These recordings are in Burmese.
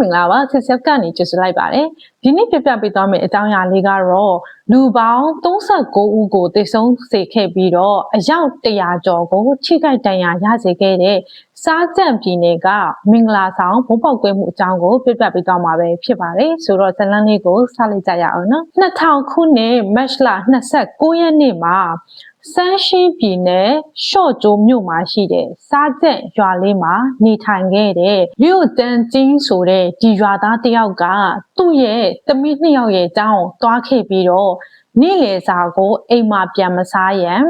မင်္ဂလာပါဆက်ဆက်ကနေကြိုဆိုလိုက်ပါတယ်ဒီနေ့ပြပြပေးသွားမယ့်အကြောင်းအရာလေးကတော့လူပေါင်း39ဦးကိုတည်ဆုံစေခဲ့ပြီးတော့အယောက်100ကျော်ကိုချိခိုက်တန်ရာရစေခဲ့တဲ့စားကြံပြည်နယ်ကမင်္ဂလာဆောင်ဘုံပေါက်ကွဲမှုအကြောင်းကိုပြပြပေးသွားမှာပဲဖြစ်ပါတယ်ဆိုတော့ဇလန်းလေးကိုစလိုက်ကြရအောင်နော်2000ခုနှစ်မတ်လ29ရက်နေ့မှာ စန်းရှင်းပြည်နယ်ရှော့ကျိုးမြို့မှာရှိတဲ့စားကျက်ရွာလေးမှာနေထိုင်ခဲ့တဲ့မြို့တန်ကျင်းဆိုတဲ့ဒီရွာသားတယောက်ကသူ့ရဲ့သမီးနှစ်ယောက်ရဲ့အကြောင်းတွားခဲ့ပြီးတော့နေ့လယ်စာကိုအိမ်မှာပြန်မစားရန်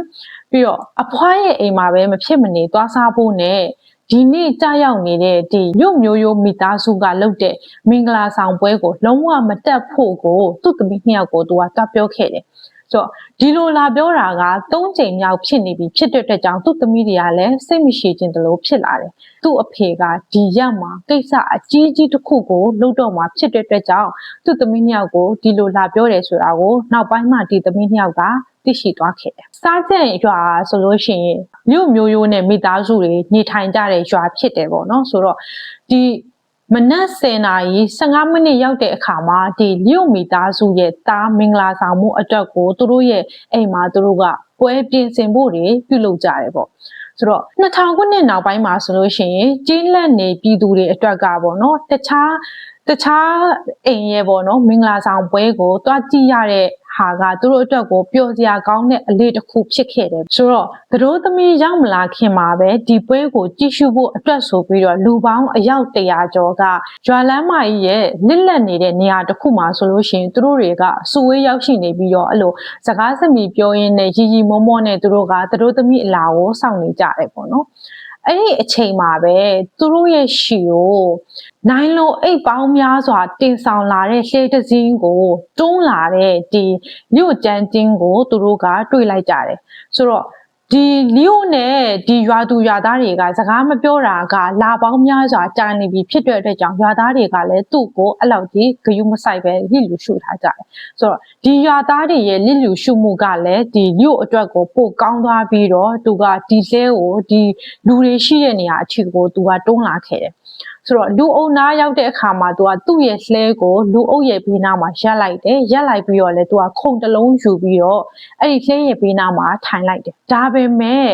ပြီးတော့အဖွားရဲ့အိမ်မှာပဲမဖြစ်မနေသွားစားဖို့နဲ့ဒီနေ့ကြာရောက်နေတဲ့ဒီမြို့မျိုးရိုးမိသားစုကလုပ်တဲ့မင်္ဂလာဆောင်ပွဲကိုလုံးဝမတက်ဖို့ကိုသူ့သမီးနှစ်ယောက်ကိုသူကတွားပြောခဲ့တယ် ဆိုတော့ဒီလိုလာပြောတာက၃ချိန်မြောက်ဖြစ်နေပြီဖြစ်တဲ့အတွက်ကြောင့်သူ့သမီးတွေကလည်းစိတ်မရှိခြင်းတလို့ဖြစ်လာတယ်။သူ့အဖေကဒီရက်မှာကိစ္စအကြီးကြီးတစ်ခုကိုလုပ်တော့မှာဖြစ်တဲ့အတွက်ကြောင့်သူ့သမီးနှစ်ယောက်ကိုဒီလိုလာပြောတယ်ဆိုတာကိုနောက်ပိုင်းမှာဒီသမီးနှစ်ယောက်ကသိရှိသွားခဲ့တယ်။စားကြံရွာဆိုလို့ရှိရင်မြို့မျိုးရိုးနဲ့မိသားစုတွေနေထိုင်ကြတဲ့ရွာဖြစ်တယ်ပေါ့နော်။ဆိုတော့ဒီ မနက်10နာရီ15မိနစ်ရောက်တဲ့အခါမှာဒီလျုပ်မိသားစုရဲ့တားမင်္ဂလာဆောင်မှုအတွက်ကိုသူတို့ရဲ့အိမ်မှာသူတို့ကပွဲပြင်ဆင်ဖို့တွေပြုလုပ်ကြတယ်ပေါ့ဆိုတော့2000ခုနှစ်နောက်ပိုင်းမှာဆိုလို့ရှိရင်ကြီးလက်နေပြည်သူတွေအတွက်ကပေါ့နော်တခြားတခြားအိမ်ရဲ့ပေါ့နော်မင်္ဂလာဆောင်ပွဲကိုတွားကြည့်ရတဲ့ ဟာကသူတို့အတွက်ကိုပျော်စရာကောင်းတဲ့အလေးတစ်ခုဖြစ်ခဲ့တယ်ဆိုတော့သတို့သမီးရောက်မလာခင်မှာပဲဒီပွဲကိုကြည့်ရှုဖို့အတွက်ဆိုပြီးတော့လူပေါင်းအယောက်100ကျော်ကဂျွာလန်းမကြီးရဲ့လစ်လက်နေတဲ့နေရာတစ်ခုမှာဆိုလို့ရှိရင်သူတို့တွေကစုဝေးရောက်ရှိနေပြီးတော့အဲ့လိုစကားစမြည်ပြောရင်းနဲ့ရီရီမောမောနဲ့သူတို့ကသတို့သမီးအလာကိုစောင့်နေကြတယ်ပေါ့နော် အဲ့ဒီအချိန်မှာပဲသူတို့ရဲ့ရှီကိုနိုင်လိုအိတ်ပေါင်းများစွာတင်ဆောင်လာတဲ့လှေတစင်းကိုတွန်းလာတဲ့ဒီမြို့ကျန်းချင်းကိုသူတို့ကတွေ့လိုက်ကြတယ်ဆိုတော့ ဒီလီယိုနဲ့ဒီရွာသူရွာသားတွေကစကားမပြောတာကလာပေါင်းများစွာကြာနေပြီဖြစ်တဲ့အတွက်ကြောင့်ရွာသားတွေကလည်းသူ့ကိုအဲ့လောက်ကြီးဂယုမဆိုင်ပဲလစ်လူရှုထားကြတယ်ဆိုတော့ဒီရွာသားတွေရဲ့လစ်လူရှုမှုကလည်းဒီလီယိုအတွက်ကိုပို့ကောင်းသွားပြီးတော့သူကဒီလဲကိုဒီလူတွေရှိတဲ့နေရာအထိကိုသူကတွန်းလာခဲ့တယ် ဆိုတော့လူအုပ်နားရောက်တဲ့အခါမှာသူကသူ့ရဲ့လှဲကိုလူအုပ်ရဲ့ဘေးနားမှာရက်လိုက်တယ်ရက်လိုက်ပြီးတော့လေသူကခုံတလုံးယူပြီးတော့အဲ့ဒီလှဲရဲ့ဘေးနားမှာထိုင်လိုက်တယ်ဒါပေမဲ့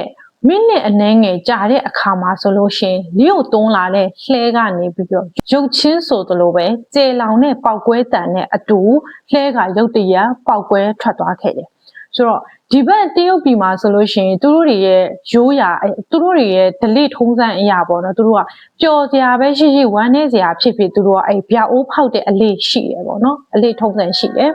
မိနစ်အနည်းငယ်ကြာတဲ့အခါမှာဆိုလို့ရှင်လျို့တွန်းလာတဲ့လှဲကနေပြီးတော့ရုပ်ချင်းဆိုသလိုပဲကျေလောင်တဲ့ပောက်ကွဲတန်နဲ့အတူလှဲကရုတ်တရက်ပောက်ကွဲထွက်သွားခဲ့တယ်ဆိုတော့ ဒီဘက်တရုတ်ပြည်မှာဆိုလို့ရှိရင်သူတို့တွေရဲ့ရိုးရာသူတို့တွေရဲ့ delete ထုံးစံအရာပေါ့နော်သူတို့ကပျော်စရာပဲရှိရှိဝမ်းနည်းစရာဖြစ်ဖြစ်သူတို့ကအဲ့ဗျာအိုးဖောက်တဲ့အလေးရှိရပေါ့နော်အလေးထုံးစံရှိတယ်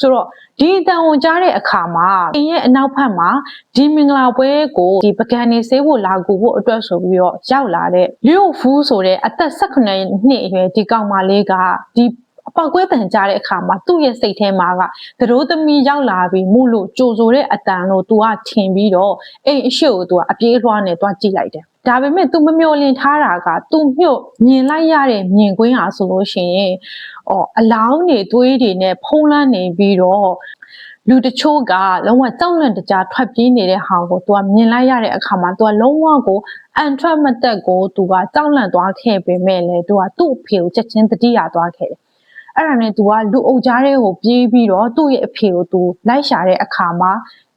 ဆိုတော့ဒီအတန်ဝင်ကြားတဲ့အခါမှာအင်းရဲ့အနောက်ဘက်မှာဒီမင်္ဂလာပွဲကိုဒီပကံနေဆေးဖို့လာကူဖို့အတွက်ဆိုပြီးတော့ရောက်လာတဲ့လျို့ဖူးဆိုတဲ့အသက်18နှစ်အရွယ်ဒီကောင်မလေးကဒီ အပောက်ကွဲတန်ကြတဲ့အခါမှာသူ့ရဲ့စိတ်ထဲမှာကသတို့သမီးရောက်လာပြီးမှုလို့ကြိုဆိုတဲ့အတန်လို့ तू ကထင်ပြီးတော့အိမ်အရှိကို तू ကအပြေးလွှားနဲ့တွားကြည့်လိုက်တယ်ဒါပေမဲ့ तू မမျော်လင့်ထားတာက तू မြုပ်မြင်လိုက်ရတဲ့မြင်ကွင်းဟာဆိုလို့ရှိရင်အော်အလောင်းတွေသွေးတွေနဲ့ဖုံးလန်းနေပြီးတော့လူတချို့ကလုံးဝကြောက်လန့်တကြားထွက်ပြေးနေတဲ့ဟာကို तू ကမြင်လိုက်ရတဲ့အခါမှာ तू ကလုံးဝကိုအန်ထွက်မတက်ကို तू ကကြောက်လန့်သွားခဲ့ပေမဲ့လည်း तू ကသူ့အဖေကိုချက်ချင်းတတိယသွားခဲ့တယ် အဲ့ဒါနဲ့ तू ကလူအုပ်ကြားထဲကိုပြေးပြီးတော့သူ့ရဲ့အဖေကို तू လိုက်ရှာတဲ့အခါမှာ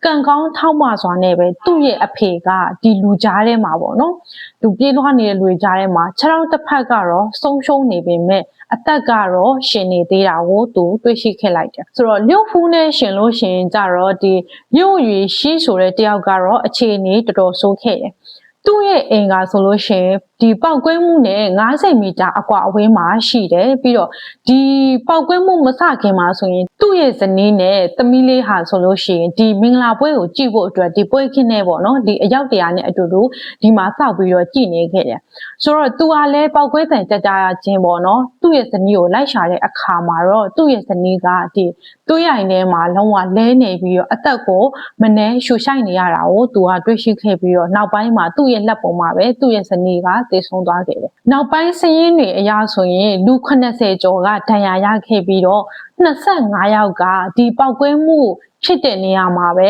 ကံကောင်းထောက်မစွာနဲ့ပဲသူ့ရဲ့အဖေကဒီလူကြားထဲမှာပေါ့နော်သူပြေးလွှားနေတဲ့လူကြားထဲမှာခြေထောက်တစ်ဖက်ကတော့ဆုံးရှုံးနေပေမဲ့အသက်ကတော့ရှင်နေသေးတာကိုသူတွေ့ရှိခဲ့လိုက်တယ်ဆိုတော့လျှို့ဖူးနဲ့ရှင်လို့ရှင်ကြတော့ဒီလျှို့ရွေရှိဆိုတဲ့တယောက်ကတော့အခြေအနေတော်တော်ဆိုးခဲ့တယ်သူ့ရဲ့အိမ်ကဆိုလို့ရှိရင်ဒီပောက်ကွဲမှုနဲ့90မီတာအကွာအဝေးမှာရှိတယ်ပြီးတော့ဒီပောက်ကွဲမှုမစခင်မှာဆိုရင်သူ့ရဲ့ဇနီးနဲ့သမီးလေးဟာဆိုလို့ရှိရင်ဒီမင်္ဂလာပွဲကိုကြည့်ဖို့အတွက်ဒီပွဲခင်းနေပေါ့နော်ဒီအယောက်တရာနဲ့အတူတူဒီမှာစောက်ပြီးတော့ကြည့်နေခဲ့တယ်ဆိုတော့သူကလည်းပောက်ကွဲတန်ကြကြချင်းပေါ့နော်သူ့ရဲ့ဇနီးကိုလိုက်ရှာတဲ့အခါမှာတော့သူ့ရဲ့ဇနီးကဒီတွေးရိုင်ထဲမှာလုံးဝလဲနေပြီးတော့အသက်ကိုမနှဲရှူရှိုက်နေရတာကိုသူကတွေးရှိခဲ့ပြီးတော့နောက်ပိုင်းမှာသူ့ရဲ့လက်ပေါ်မှာပဲသူ့ရဲ့ဇနီးကသေဆုံးသွားခဲ့တယ်။နောက်ပိုင်းစည်ရင်းတွေအရဆိုရင်လူ80ကျော်ကဒဏ်ရာရခဲ့ပြီးတော့25ယောက်ကဒီပောက်ကွဲမှု ဖြစ်တဲ့နေရာမှာပဲ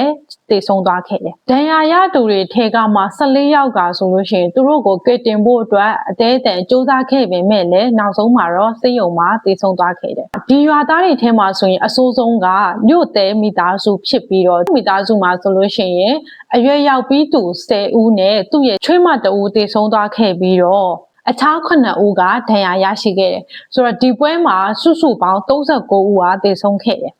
တည်ဆုံးသွားခဲ့တယ်။ဒဏ်ရာရသူတွေထဲကမှ14ယောက်ကဆိုလို့ရှိရင်သူတို့ကိုကယ်တင်ဖို့အတွက်အသေးအတန်စူးစမ်းခဲ့ပေမဲ့လည်းနောက်ဆုံးမှာတော့စိတ်ယုံမှာတည်ဆုံးသွားခဲ့တယ်။ဒီရွာသားတွေထဲမှာဆိုရင်အဆိုးဆုံးကမြို့သေးမိသားစုဖြစ်ပြီးတော့မိသားစုမှာဆိုလို့ရှိရင်အရွယ်ရောက်ပြီးသူ10ဦးနဲ့သူ့ရဲ့ချွေးမတဦးတည်ဆုံးသွားခဲ့ပြီးတော့အခြား9ဦးကဒဏ်ရာရရှိခဲ့တယ်ဆိုတော့ဒီပွဲမှာစုစုပေါင်း39ဦးဟာတည်ဆုံးခဲ့တယ်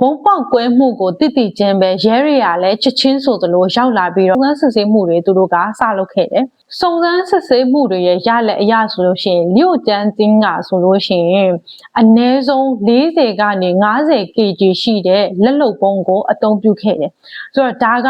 ဘုံပေါက်ကွဲမှုကိုတိတိကျင်းပဲရဲတွေကလည်းချက်ချင်းဆိုသလိုရောက်လာပြီးတော့စုံစမ်းစစ်ဆေးမှုတွေသူတို့ကစလုပ်ခဲ့တယ်။စုံစမ်းစစ်ဆေးမှုတွေရဲ့ရလက်အရဆိုလို့ရှိရင်မြို့တန်းတင်းကဆိုလို့ရှိရင်အနည်းဆုံး40ကနေ50 kg ရှိတဲ့လက်လုံပုံကိုအသုံးပြုခဲ့တယ်။ဆိုတော့ဒါက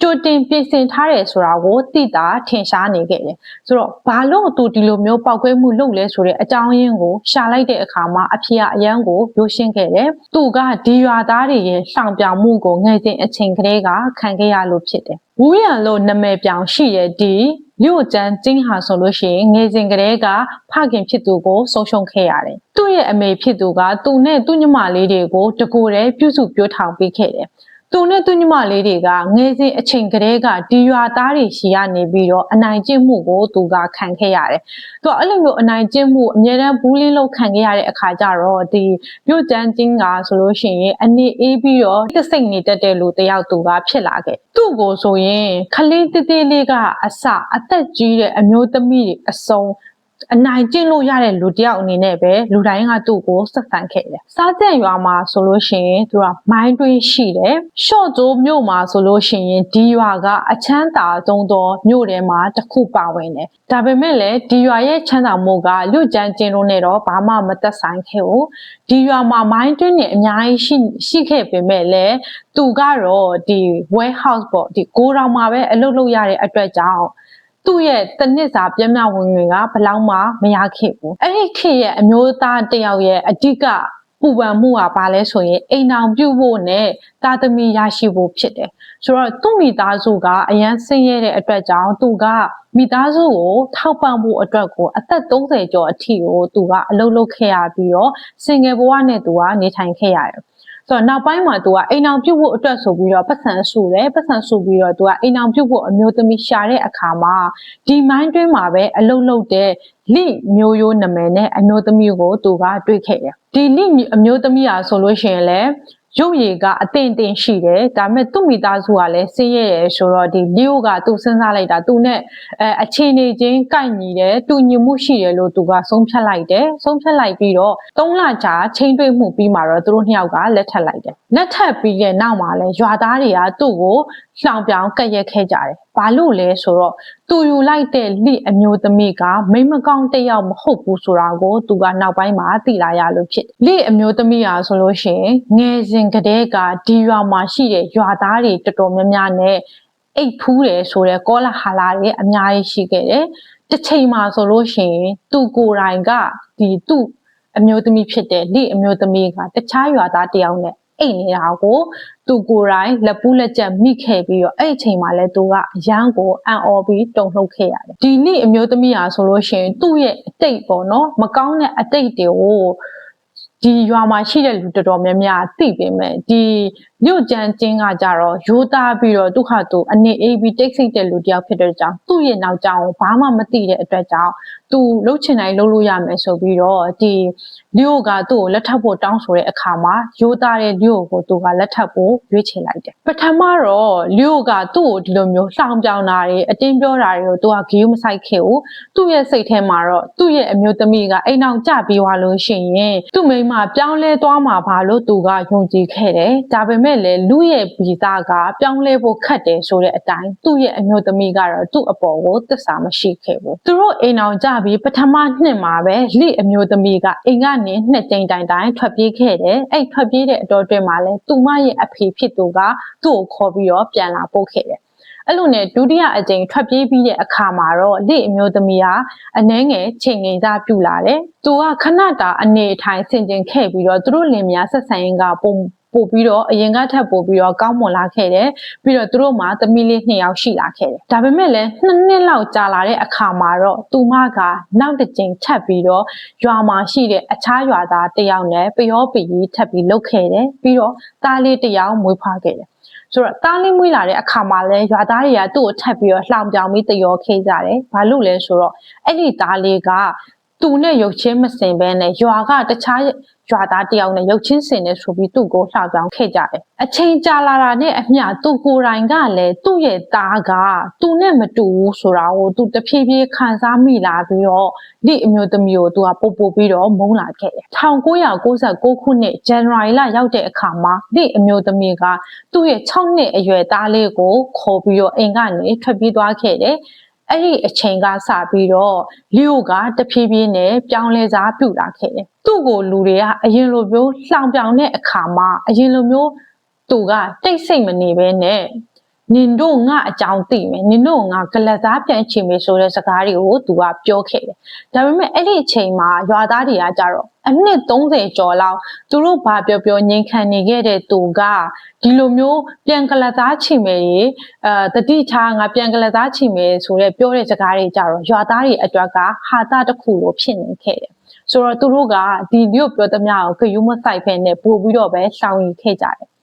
ကြိုတင်ပြင်ဆင်ထားတယ်ဆိုတာကိုသိတာထင်ရှားနေခဲ့တယ်။ဆိုတော့ဘာလို့သူဒီလိုမျိုးပောက်ကွဲမှုလုပ်လဲဆိုတဲ့အကြောင်းရင်းကိုရှာလိုက်တဲ့အခါမှာအဖေကအရန်ကိုရိုးရှင်းခဲ့တယ်။သူကဒီရွာသားတွေရဲ့ရှောင်ပြောင်မှုကိုငယ်စဉ်အချိန်ကလေးကခံခဲ့ရလို့ဖြစ်တယ်။ဝူရန်လို့နာမည်ပြောင်ရှိတဲ့ဒီမြို့ကျန်းကျင်းဟာဆိုလို့ရှိရင်ငယ်စဉ်ကလေးကဖခင်ဖြစ်သူကိုဆုံးရှုံးခဲ့ရတယ်။သူ့ရဲ့အမေဖြစ်သူကသူနဲ့သူ့ညီမလေးတွေကိုတကိုယ်တည်းပြုစုပြောထောင်ပေးခဲ့တယ်။ သူနဲ့သူညီမလေးတွေကငယ်စဉ်အချိန်ကလေးကဒီရွာသားတွေရှီကနေပြီးတော့အနိုင်ကျင့်မှုကိုသူကခံခဲ့ရတယ်။သူကအဲ့လိုမျိုးအနိုင်ကျင့်မှုအမြဲတမ်းဘူးလင်းလို့ခံခဲ့ရတဲ့အခါကျတော့ဒီမြို့တန်းချင်းကဆိုလို့ရှိရင်အနေအေးပြီးတော့တစိတ်နေတတ်တဲ့လူတယောက်သူကဖြစ်လာခဲ့။သူ့ကိုဆိုရင်ခလေးတေးသေးလေးကအစအသက်ကြီးတဲ့အမျိုးသမီးတွေအစုံ အနိုင်ကျင့်လို့ရတဲ့လူတယောက်အနေနဲ့ပဲလူတိုင်းကသူ့ကိုဆက်ဆံခဲ့တယ်။စားကြံရွာမှာဆိုလို့ရှိရင်သူကမိုင်းတွင်းရှိတယ်။ရှော့ကျိုးမြို့မှာဆိုလို့ရှိရင်ဒီရွာကအချမ်းသာဆုံးသောမြို့ထဲမှာတစ်ခုပါဝင်တယ်။ဒါပေမဲ့လည်းဒီရွာရဲ့ချမ်းသာမှုကလူကြမ်းကျင်လို့နဲ့တော့ဘာမှမသက်ဆိုင်ခဲ့ဘူး။ဒီရွာမှာမိုင်းတွင်းနေအများကြီးရှိရှိခဲ့ပေမဲ့လည်းသူကတော့ဒီ warehouse ပေါ့ဒီကိုးတော်မှာပဲအလုပ်လုပ်ရတဲ့အတွက်ကြောင့် သူ့ရဲ့တနစ်စာပြည့်မြဝင်တွေကဘလောက်မှမရခဲ့ဘူးအဲ့ဒီခေတ်ရဲ့အမျိုးသားတယောက်ရဲ့အဓိကပူပန်မှုကဘာလဲဆိုရင်အိမ်အောင်ပြုတ်ဖို့နဲ့တာသမီရရှိဖို့ဖြစ်တယ်ဆိုတော့သူ့မိသားစုကအရန်ဆင်းရဲတဲ့အတွက်ကြောင့်သူကမိသားစုကိုထောက်ပံ့ဖို့အတွက်ကိုအသက်30ကျော်အထိကိုသူကအလုပ်လုပ်ခဲ့ရပြီးတော့စင်ငယ်ဘဝနဲ့သူကနေထိုင်ခဲ့ရတယ် ဆိုတော့နောက်ပိုင်းမှာ तू ကအိမ်အောင်ပြုတ်ဖို့အတွက်ဆိုပြီးတော့ပတ်စံဆူတယ်ပတ်စံဆူပြီးတော့ तू ကအိမ်အောင်ပြုတ်ဖို့အမျိုးသမီးရှာတဲ့အခါမှာဒီမိုင်းတွင်းမှာပဲအလုတ်လုတ်တဲ့လိမျိုးရိုးနာမည်နဲ့အမျိုးသမီးကို तू ကတွေ့ခဲ့တယ်ဒီလိအမျိုးသမီးอ่ะဆိုလို့ရှိရင်လည်း ရုပ်ရည်ကအသင့်အင့်ရှိတယ်ဒါပေမဲ့သူ့မိသားစုကလည်းစင်းရဲရယ်ဆိုတော့ဒီလီယိုကသူစဉ်းစားလိုက်တာသူနဲ့အဲအခြေအနေချင်းကိုက်ညီတယ်တူညီမှုရှိတယ်လို့သူကဆုံးဖြတ်လိုက်တယ်ဆုံးဖြတ်လိုက်ပြီးတော့၃လကြာချိန်တွေ့မှုပြီးမှတော့သူတို့နှစ်ယောက်ကလက်ထပ်လိုက်တယ်လက်ထပ်ပြီးတဲ့နောက်မှာလဲရွာသားတွေကသူ့ကိုလှောင်ပြောင်ကက်ရက်ခဲ့ကြတယ် ဘာလို့လဲဆိုတော့သူယူလိုက်တဲ့လိအမျိုးသမီးကမိမကောင်းတစ်ယောက်မဟုတ်ဘူးဆိုတာကိုသူကနောက်ပိုင်းမှာသိလာရလို့ဖြစ်လိအမျိုးသမီးဟာဆိုလို့ရှိရင်ငယ်စဉ်ကတည်းကဒီရွာမှာရှိတဲ့ရွာသားတွေတော်တော်များများနဲ့အိတ်ဖူးတယ်ဆိုတဲ့ကောလာဟာလာတွေအများကြီးရှိခဲ့တယ်တစ်ချိန်မှာဆိုလို့ရှိရင်သူကိုယ်တိုင်ကဒီသူ့အမျိုးသမီးဖြစ်တဲ့လိအမျိုးသမီးကတခြားရွာသားတယောက်နဲ့ အိတ်နေတာကိုသူကိုယ်တိုင်လက်ပူးလက်ချက်မိခဲ့ပြီးတော့အဲ့အချိန်မှာလဲသူကအရန်ကိုအံ့ဩပြီးတုန်လှုပ်ခဲ့ရတယ်ဒီနေ့အမျိုးသမီးဟာဆိုလို့ရှိရင်သူ့ရဲ့အတိတ်ပေါ့နော်မကောင်းတဲ့အတိတ်တွေကိုဒီရွာမှာရှိတဲ့လူတော်တော်များများသိပေမဲ့ဒီ မြို့ကျန်းချင်းကကြတော့ရိုးသားပြီးတော့ဒုက္ခသူအနေအေးပြီးတိတ်ဆိတ်တဲ့လူတယောက်ဖြစ်တဲ့ကြောင့်သူ့ရဲ့နောက်ကြောင်ဘာမှမသိတဲ့အတွက်ကြောင့်သူလှုပ်ချင်တိုင်းလှုပ်လို့ရမယ်ဆိုပြီးတော့ဒီလျို့ကသူ့ကိုလက်ထပ်ဖို့တောင်းဆိုတဲ့အခါမှာရိုးသားတဲ့လျို့ကိုသူကလက်ထပ်ဖို့ရွေးချယ်လိုက်တယ်ပထမတော့လျို့ကသူ့ကိုဒီလိုမျိုးလှောင်ပြောင်တာတွေအတင်းပြောတာတွေကိုသူကဂီယူမဆိုင်ခဲ့ဘူးသူ့ရဲ့စိတ်ထဲမှာတော့သူ့ရဲ့အမျိုးသမီးကအိမ်အောင်ကြပြီးသွားလို့ရှိရင်သူ့မိန်းမပြောင်းလဲသွားမှာပါလို့သူကယုံကြည်ခဲ့တယ်ဒါပေမဲ့လည်းလူရဲ့ဗီဇကပြောင်းလဲဖို့ခက်တယ်ဆိုတဲ့အတိုင်းသူ့ရဲ့အမျိုးသမီးကတော့သူ့အပေါ်ကိုသစ္စာမရှိခဲ့ဘူးသူတို့အိမ်အောင်ကြပြီးပထမနှစ်မှာပဲလိအမျိုးသမီးကအိမ်ကနေနှစ်ကြိမ်တိုင်တိုင်ထွက်ပြေးခဲ့တယ်အဲ့ထွက်ပြေးတဲ့အတော်တွင်မှာလဲသူမရဲ့အဖေဖြစ်သူကသူ့ကိုခေါ်ပြီးတော့ပြန်လာပို့ခဲ့တယ်အဲ့လိုနဲ့ဒုတိယအကြိမ်ထွက်ပြေးပြီးတဲ့အခါမှာတော့လိအမျိုးသမီးဟာအနှဲငယ်ချိန်ငိန်စားပြူလာတယ်။သူကခဏတာအနေထိုင်ဆင်ကျင်ခဲ့ပြီးတော့သူတို့လင်မယားဆက်ဆံရေးကပုံ ပပို့ပြီးတော့အရင်ကထပ်ပို့ပြီးတော့ကောင်းမွန်လာခဲ့တယ်ပြီးတော့သူတို့မှာသမီးလေးနှစ်ယောက်ရှိလာခဲ့တယ်ဒါပေမဲ့လည်းနှစ်နှစ်လောက်ကြာလာတဲ့အခါမှာတော့သူမကနောက်တစ်ကြိမ်ထပ်ပြီးတော့ရွာမှာရှိတဲ့အခြားရွာသားတစ်ယောက်နဲ့ပျောပီကြီးထပ်ပြီးလုပ်ခဲ့တယ်ပြီးတော့သားလေးတစ်ယောက်မွေးဖွားခဲ့တယ်ဆိုတော့တားလေးမွေးလာတဲ့အခါမှာလဲရွာသားတွေကသူ့ကိုထပ်ပြီးတော့လှောင်ပြောင်ပြီးတယောခဲ့ကြတယ်။ဘာလို့လဲဆိုတော့အဲ့ဒီသားလေးက သူနဲ့ရုပ်ချင်းမစင်ဘဲနဲ့ရွာကတခြားရွာသားတယောက်နဲ့ရုပ်ချင်းစင်နေဆိုပြီးသူ့ကိုလှောင်ပြောင်ခဲ့ကြတယ်။အချိန်ကြာလာတာနဲ့အမျှသူကိုယ်တိုင်ကလည်းသူ့ရဲ့သားကသူနဲ့မတူဘူးဆိုတာကိုသူတဖြည်းဖြည်းခံစားမိလာပြီးတော့ဒီအမျိုးသမီးကိုသူကပို့ပို့ပြီးတော့မုန်းလာခဲ့တယ်။1996ခုနှစ် January လရောက်တဲ့အခါမှာဒီအမျိုးသမီးကသူ့ရဲ့6နှစ်အရွယ်သားလေးကိုခေါ်ပြီးတော့အိမ်ကနေထွက်ပြေးသွားခဲ့တယ်။ အဲ့ဒီအချိန်ကစပြီးတော့လီယိုကတဖြည်းဖြည်းနဲ့ပြောင်းလဲစားပြုလာခဲ့တယ်။သူ့ကိုလူတွေကအရင်လိုမျိုးလှောင်ပြောင်တဲ့အခါမှာအရင်လိုမျိုးသူကတိတ်ဆိတ်မနေဘဲနဲ့ နင်တို့ငါအကြောင်းသိမယ်နင်တို့ငါကလတ်သားပြန်ချင်မယ်ဆိုတဲ့စကားတွေကိုသူကပြောခဲ့တယ်ဒါပေမဲ့အဲ့ဒီအချိန်မှာရွာသားတွေကကြတော့အနှစ်30ကျော်လောက်သူတို့ဘာပြောပြောငြိမ်ခံနေခဲ့တဲ့သူကဒီလိုမျိုးပြန်ကလတ်သားချင်မယ်ကြီးအဲတတိချာငါပြန်ကလတ်သားချင်မယ်ဆိုတဲ့ပြောတဲ့စကားတွေကြတော့ရွာသားတွေအတွက်ကဟာတာတစ်ခုလိုဖြစ်နေခဲ့တယ်ဆိုတော့သူတို့ကဒီမျိုးပြောသမျှကိုဂယုမဆိုင်ဖဲနဲ့ပို့ပြီးတော့ပဲရှောင်ရီခဲ့ကြတယ်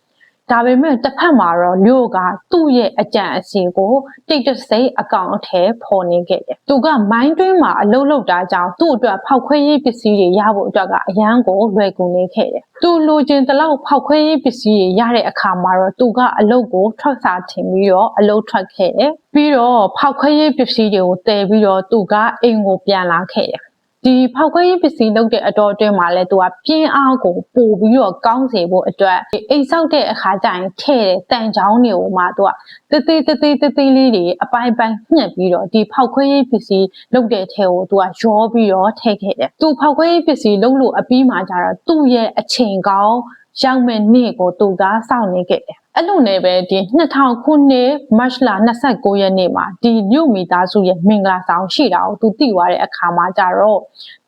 ဒါပေမဲ့တစ်ဖက်မှာတော့မြို့ကသူ့ရဲ့အကြံအစီကိုတိတ်တဆိတ်အကောင့်အထဲပေါ်နေခဲ့တယ်။သူကမိုင်းတွင်းမှာအလုပ်လုပ်တာကြောင့်သူ့အတွက်ဖောက်ခွဲရေးပစ္စည်းတွေရဖို့အတွက်ကအရန်ကိုလွယ်ကူနေခဲ့တယ်။သူလိုချင်တလောက်ဖောက်ခွဲရေးပစ္စည်းတွေရတဲ့အခါမှာတော့သူကအလုပ်ကိုထွက်စာထင်ပြီးတော့အလုပ်ထွက်ခဲ့တယ်။ပြီးတော့ဖောက်ခွဲရေးပစ္စည်းတွေကိုတည်ပြီးတော့သူကအိမ်ကိုပြန်လာခဲ့တယ် ဒီဖောက်ခွဲရေးပစ္စည်းလုပ်တဲ့အတော်အတွင်းမှာလဲသူကပြင်းအားကိုပို့ပြီးတော့ကောင်းစေဖို့အတွက်အိမ်ဆောက်တဲ့အခါကျရင်ထည့်တဲ့တန်ချောင်းတွေကိုမှသူက တသေးတသေးတသေးလေးတွေအပိုင်းပိုင်းညှက်ပြီးတော့ဒီဖောက်ခွဲရေးပစ္စည်းလုပ်တဲ့ထဲကိုသူကရောပြီးတော့ထည့်ခဲ့တယ်သူဖောက်ခွဲရေးပစ္စည်းလုပ်လို့အပြီးမှကျတော့သူ့ရဲ့အချိန်ကောင်းရောက်မဲ့နေ့ကိုသူကစောင့်နေခဲ့တယ်အဲ့လိုနဲ့ပဲဒီ2000ခုနှစ်မတ်လ29ရက်နေ့မှာဒီညုမိသားစုရဲ့မင်္ဂလာဆောင်ရှိတာကိုသူသိသွားတဲ့အခါမှာကြတော့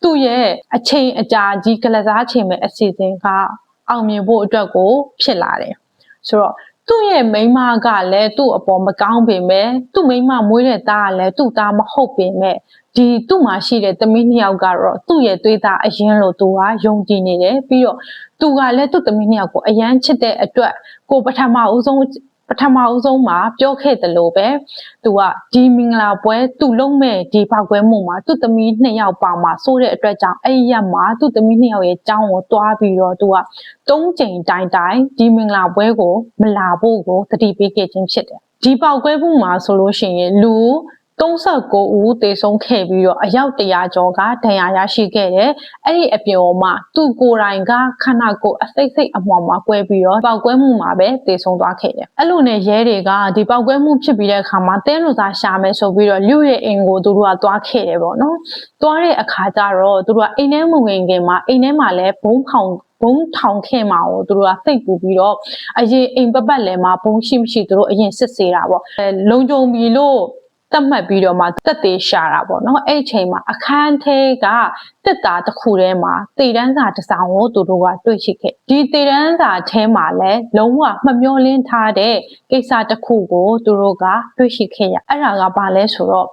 သူ့ရဲ့အချိန်အကြာကြီးကလစားချိန်မဲ့အစီအစဉ်ကအောင်မြင်ဖို့အတွက်ကိုဖြစ်လာတယ်ဆိုတော့ သူ့ရဲ့မိန်းမကလည်းသူ့အပေါ်မကောင်းပေမဲ့သူ့မိန်းမမွေးတဲ့သားကလည်းသူ့သားမဟုတ်ပေမဲ့ဒီသူ့မှာရှိတဲ့သမီးနှစ်ယောက်ကတော့သူ့ရဲ့သွေးသားအရင်လို့သူကယုံကြည်နေတယ်ပြီးတော့သူကလည်းသူ့သမီးနှစ်ယောက်ကိုအရန်ချစ်တဲ့အတွက်ကိုပထမဦးဆုံး ပထမဦးဆုံးမှာပြောခဲ့တယ်လို့ပဲသူကဒီမင်္ဂလာပွဲသူလုံးမဲ့ဒီပောက်ကွဲမှုမှာသူ့သမီးနှစ်ယောက်ပါမှာစိုးတဲ့အတွက်ကြောင့်အဲ့ဒီရက်မှာသူ့သမီးနှစ်ယောက်ရဲ့ကြောင်းကိုတွားပြီးတော့သူကသုံးချိန်တိုင်တိုင်ဒီမင်္ဂလာပွဲကို မလာဖို့ကိုတတိပေးခဲ့ခြင်းဖြစ်တယ်ဒီပောက်ကွဲမှုမှာဆိုလို့ရှိရင်လူ 39ဦးသေဆုံးခဲ့ပြီးတော့အယောက်100ကျော်ကဒဏ်ရာရရှိခဲ့တယ်။အဲ့ဒီအပြင်ပေါ်မှာသူကိုယ်တိုင်ကခန္ဓာကိုယ်အစိတ်စိတ်အမွှာမှာကွဲပြီးတော့ပောက်ကွဲမှုမှာပဲသေဆုံးသွားခဲ့တယ်။အဲ့လိုနဲ့ရဲတွေကဒီပောက်ကွဲမှုဖြစ်ပြီးတဲ့အခါမှာတဲလူသားရှာမယ်ဆိုပြီးတော့လူရဲ့အိမ်ကိုသူတို့ကသွားခဲ့တယ်ပေါ့နော်။သွားတဲ့အခါကျတော့သူတို့ကအိမ်ထဲမဝင်ခင်မှာအိမ်ထဲမှာလည်းဘုံဖောင်ဘုံထောင်ခဲ့မှာကိုသူတို့ကစိတ်ပူပြီးတော့အရင်အိမ်ပပတ်လည်းမှာဘုံရှိမရှိသူတို့အရင်စစ်ဆေးတာပေါ့အဲလုံကြုံပြီလို့ သတ်မှတ်ပြီးတော့မှတက်သေးရှာတာပေါ့နော်အဲ့အချိန်မှာအခန်းထဲက တက်တာတစ်ခုထဲမှာတေတန်းစာတစ်စောင်ကိုသူတို့ကတွေ့ရှိခဲ့ဒီတေတန်းစာထဲမှာလည်းလုံးဝမမျောလင်းထားတဲ့ကိစ္စတစ်ခုကိုသူတို့ကတွေ့ရှိခဲ့ရအဲ့ဒါကဘာလဲဆိုတော့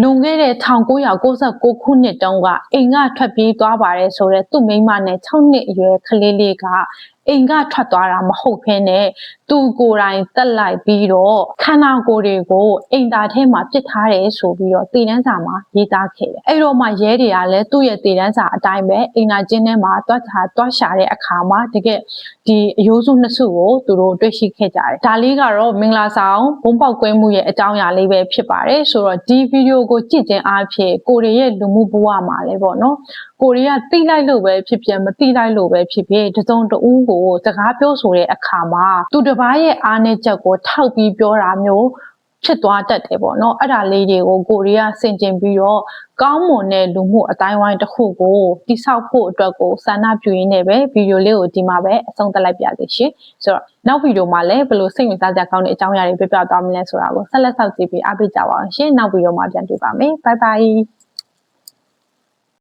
လွန်ခဲ့တဲ့1996ခုနှစ်တုန်းကအိမ်ကထွက်ပြေးသွားပါတယ်ဆိုတော့သူ့မိန်းမနဲ့6နှစ်အရွယ်ကလေးလေးကအိမ်ကထွက်သွားတာမဟုတ်ဘဲနဲ့သူကိုယ်တိုင်တက်လိုက်ပြီးတော့ခန္ဓာကိုယ်တွေကိုအိမ်သားထဲမှာပစ်ထားတယ်ဆိုပြီးတော့တည်တန်းစာမှာရေးသားခဲ့တယ်အဲ့တော့မှရဲတွေကလည်းသူ့ရဲ့တည်တန်းစာအတိုင်းပဲအိမ်သာကျင်းထဲမှာတွားထားတွားရှာတဲ့အခါမှာတကယ်ဒီအယိုးစုနှစ်စုကိုသူတို့တွေ့ရှိခဲ့ကြတယ်ဒါလေးကတော့မင်္ဂလာဆောင်ဘုံပေါက်ကွဲမှုရဲ့အကြောင်းအရာလေးပဲဖြစ်ပါတယ်ဆိုတော့ဒီဗီဒီယိုကိုကြည့်ခြင်းအားဖြင့်ကိုရီရဲ့လူမှုဘဝမှာလည်းပေါ့နော်ကိုရီးယားတိလိုက်လို့ပဲဖြစ်ဖြစ်မတိလိုက်လို့ပဲဖြစ်ဖြစ်တစုံတဦးကိုစကားပြောဆိုတဲ့အခါမှာသူတစ်ပါးရဲ့အားနည်းချက်ကိုထောက်ပြီးပြောတာမျိုး ဖြစ်သွားတတ်တယ်ပေါ့နော်အဲ့ဒါလေးတွေကိုကိုရီးယားဆင်ကျင်ပြီးတော့ကောင်းမွန်တဲ့လူမှုအတိုင်းဝိုင်းတစ်ခုကိုတိဆောက်ဖို့အတွက်ကိုဆန္ဒပြုရင်းနဲ့ပဲဗီဒီယိုလေးကိုဒီမှာပဲအဆုံးသတ်လိုက်ပြသေးရှင်ဆိုတော့နောက်ဗီဒီယိုမှာလည်းဘယ်လိုစိတ်ဝင်စားစရာကောင်းတဲ့အကြောင်းအရာတွေပြပြသွားမလဲဆိုတာကိုဆက်လက်ဆောက်ကြည့်ပြီးအားပေးကြပါအောင်ရှင်နောက်ဗီဒီယိုမှာပြန်တွေ့ပါမယ်ဘိုင်ဘိုင်